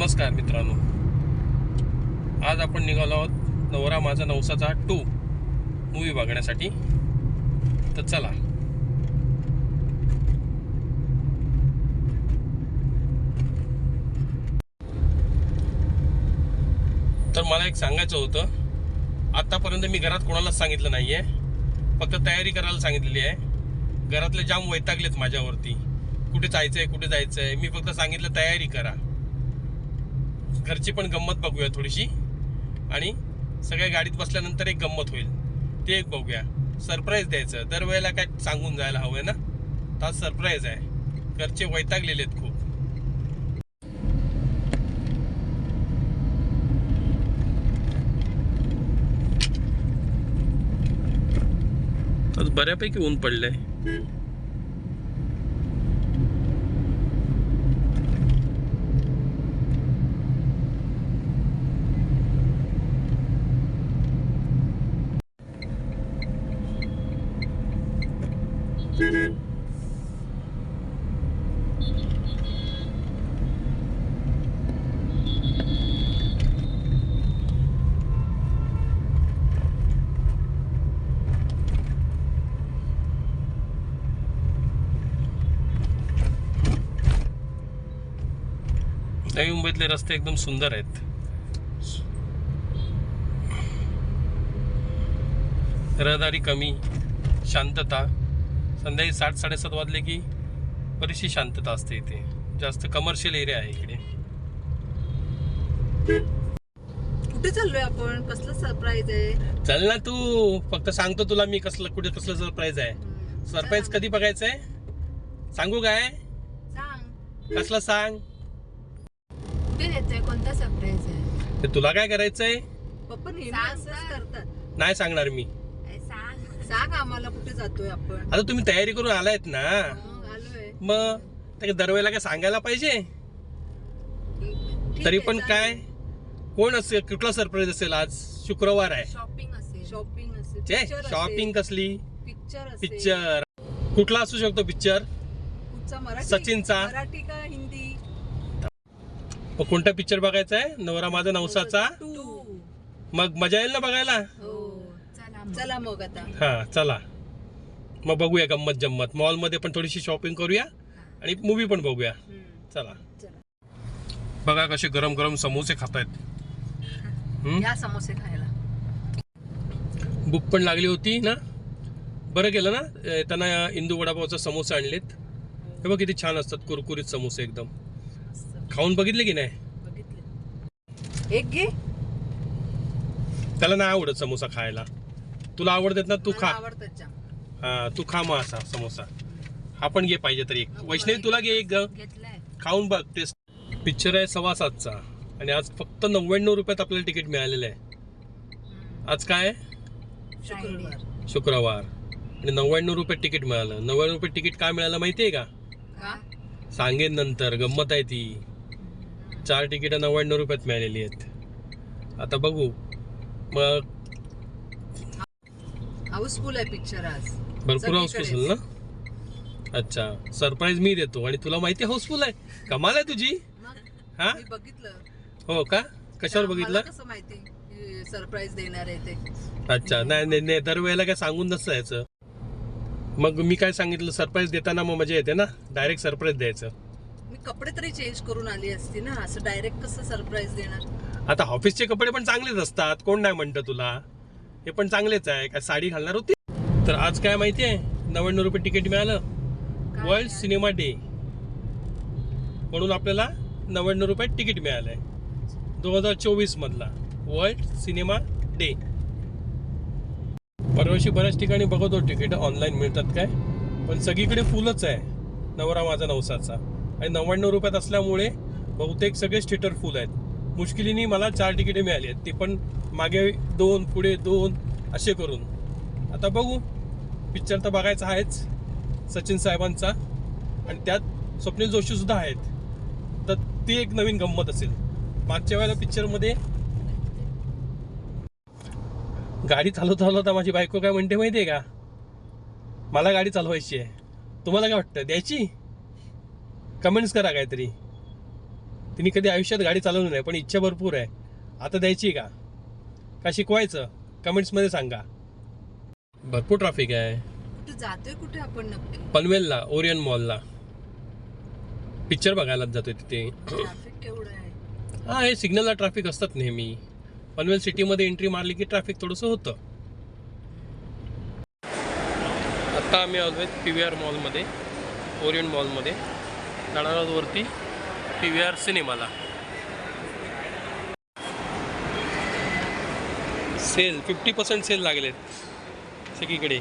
नमस्कार मित्रांनो. आज आपण निघालो आहोत नवरा माझा नवसाचा टू मूवी बघण्यासाठी. तर चला. तर मला एक सांगायचं होतं. आत्तापर्यंत मी घरात कोणालाच सांगितलं नाही आहे फक्त तयारी करायला सांगितलेली आहे. घरातले जाम वैतागलेत माझ्यावरती. कुठे जायचं आहे कुठे जायचं आहे मी फक्त सांगितलं तयारी करा. घरची पण गंमत बघूया थोडीशी. आणि सगळ्या गाडीत बसल्यानंतर एक गंमत होईल. ते एक बघूया. सरप्राईज द्यायचं. दरवेळेला काय सांगून जायला हवं आहे ना? तर आज सरप्राईज आहे. घरचे वैतागलेले आहेत खूप. आज बऱ्यापैकी ऊन पडलंय. नवी मुंबईतले रस्ते एकदम सुंदर आहेत. रहदारी कमी शांतता. संध्याकाळी साठ साडेसात वाजले की बरीचशी शांतता असते इथे. जास्त कमर्शियल एरिया आहे इकडे. कुठे चाललोय आपण? कसलं सरप्राईज आहे? चल ना तू. फक्त सांगतो तुला मी कसलं कुठे कसलं सरप्राईज आहे. सरप्राईज कधी बघायचंय? सांगू काय? सांग. कसलं सांग? कुठे देतोय कोणता सरप्राईज आहे? ते तुला काय करायचंय? पप्पा नेहमी सांग, असंच सांग. करतात. नाही सांगणार मी. सांग आम्हाला कुठे जातोय आपण. आता तुम्ही तयारी करून आलायत ना? मग आलोय. मग त्या दरवेळेला काय सांगायला पाहिजे? ठीक तरी आहे, पण. काय? कोण असेल? कुठला सरप्राईज असेल आज? शुक्रवार आहे. शॉपिंग असेल. शॉपिंग असेल. शॉपिंग कसली? पिक्चर असेल. पिक्चर कुठला असू शकतो पिक्चर कुठचा? मराठी. सचिनचा. मराठी का हिंदी? मग कोणता पिक्चर बघायचा आहे? नवरा माझा नवसाचा? टू मग मजा येईल ना बघायला? हो. चला मग. आता. हा चला. मग बघूया गंमत जम्मत. मॉलमध्ये पण थोडीशी शॉपिंग करूया आणि मूवी पण बघूया. चला. बघा कसे गरम गरम समोसे खातायत? या समोसे खायला. भूक पण लागली होती ना? बरं केलं ना? येताना इंदू वडापावचा समोसे आणलेत. हे बघ किती छान असतात कुरकुरीत समोसे एकदम. खाऊन बघितले की नाही? बघितले. एक घे. त्याला नाही आवडत समोसा खायला. तुला आवडतात ना तू खा. आवडतात हा तू खा मग असा समोसा. हा पण घे पाहिजे तरी एक. वैष्णवी तुला घे एक खाऊन बघ टेस्ट. पिक्चर आहे सव्वा सातचा. आणि आज फक्त नव्याण्णव रुपयात आपल्याला तिकीट मिळालेलं आहे. आज काय? शुक्रवार. शुक्रवार. आणि नव्याण्णव रुपये तिकीट मिळालं. नव्याण्णव रुपये तिकीट काय मिळालं माहिती आहे का? सांगेन नंतर. गंमत आहे ती. चार तिकीट नव्याण्णव रुपयात मिळालेली आहेत. आता बघू. मग हाऊसफुल आहे पिक्चर आज. भरपूर हाऊसफुल ना? अच्छा सरप्राईज मी देतो. आणि तुला माहिती हाऊसफुल आहे? कमाल आहे तुझी. हा? मी बघितलं. हो का? कशावर बघितलं? कसं माहिती? सरप्राईज देणार आहे ते. अच्छा नाही नाही नाही दरवेळेला काय सांगून नसतं याचं. मग मी काय सांगितलं? सरप्राईज देताना मग मजा येते ना? डायरेक्ट सरप्राईज द्यायचं. मी कपडे तरी चेंज करून आली असती ना? असं डायरेक्ट कसं सरप्राईज देणार? आता ऑफिसचे कपडे पण चांगलेच असतात. कोण नाही म्हणतं तुला? हे पण चांगलेच आहे. काय साडी घालणार होती? तर आज काय माहिती आहे? नव्याण्णव रुपये तिकीट मिळालं. World cinema day. म्हणून आपल्याला नव्याण्णव रुपये तिकीट मिळालंय. दोन हजार चोवीस मधला वर्ल्ड सिनेमा डे. परवाशी बऱ्याच ठिकाणी बघतो तिकीट ऑनलाईन मिळतात काय? पण सगळीकडे फुलच आहे. नवरा माझा नवसाचा. आणि नव्याण्णव रुपयात असल्यामुळे बहुतेक सगळेच थिएटर फुल आहेत. मुश्किलीने मला चार तिकिटे मिळाली आहेत. ती पण मागे दोन पुढे दोन असे करून. आता बघू. पिक्चर तर बघायचा आहेच. सचिन साहेबांचा. आणि त्यात स्वप्नील जोशीसुद्धा आहेत. तर ती एक नवीन गंमत असेल. मागच्या वेळेला पिक्चरमध्ये गाडी चालवता चालवता माझी बायको काय म्हणते माहितीये का? मला गाडी चालवायची आहे. तुम्हाला काय वाटतं? द्यायची? कमेंट्स करा काहीतरी. तिने कधी आयुष्यात गाडी चालवली नाही पण इच्छा भरपूर आहे. आता द्यायची का? का शिकवायचं? कमेंट्समध्ये सांगा. भरपूर ट्रॅफिक आहे. जातोय कुठे आपण नक्की? पनवेलला ओरियन मॉलला. पिक्चर बघायलाच जातोय तिथे. हा हे सिग्नलला ट्रॅफिक असतात नेहमी. पनवेल सिटीमध्ये एंट्री मारली की ट्रॅफिक थोडंसं होतं. आत्ता आम्ही आलो पी व्ही आर मॉलमध्ये ओरियन मॉलमध्ये जाणार आहोत वरती पी व्ही आर सिनेमाला. सेल फिफ्टी पर्सेंट सेल लागलेत सगळीकडे.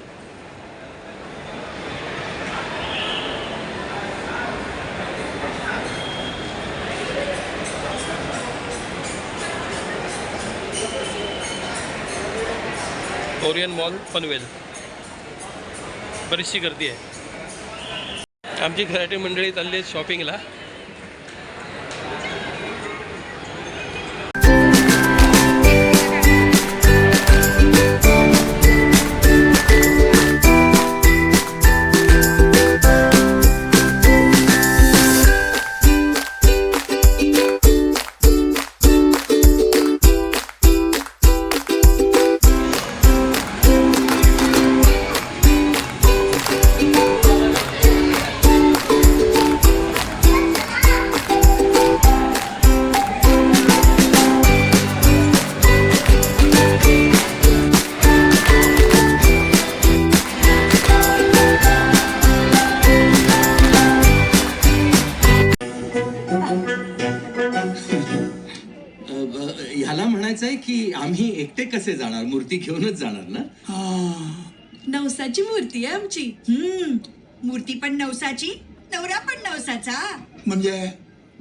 Orion mall Panvel. बरीचशी गर्दी आहे. आमची घराटी मंडळी चालली आहेत शॉपिंगला एकटे कसे जाणार? मूर्ती घेऊनच जाणार ना? नवसाची मूर्ती आहे आमची. हम्म. मूर्ती पण नवसाची नवरा पण नवसाचा. म्हणजे?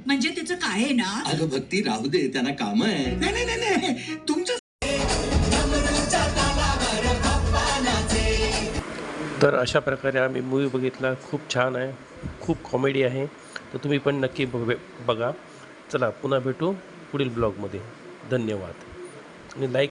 म्हणजे त्याचं काय आहे ना? अगं भक्ती राहू दे त्यांना काम आहे. नाही नाही नाही नाही. तुमचं तर अशा प्रकारे आम्ही मूवी बघितला. खूप छान आहे. खूप कॉमेडी आहे. तर तुम्ही पण नक्की बघ बघा. चला पुन्हा भेटू पुढील ब्लॉगमध्ये धन्यवाद. आणि लाईक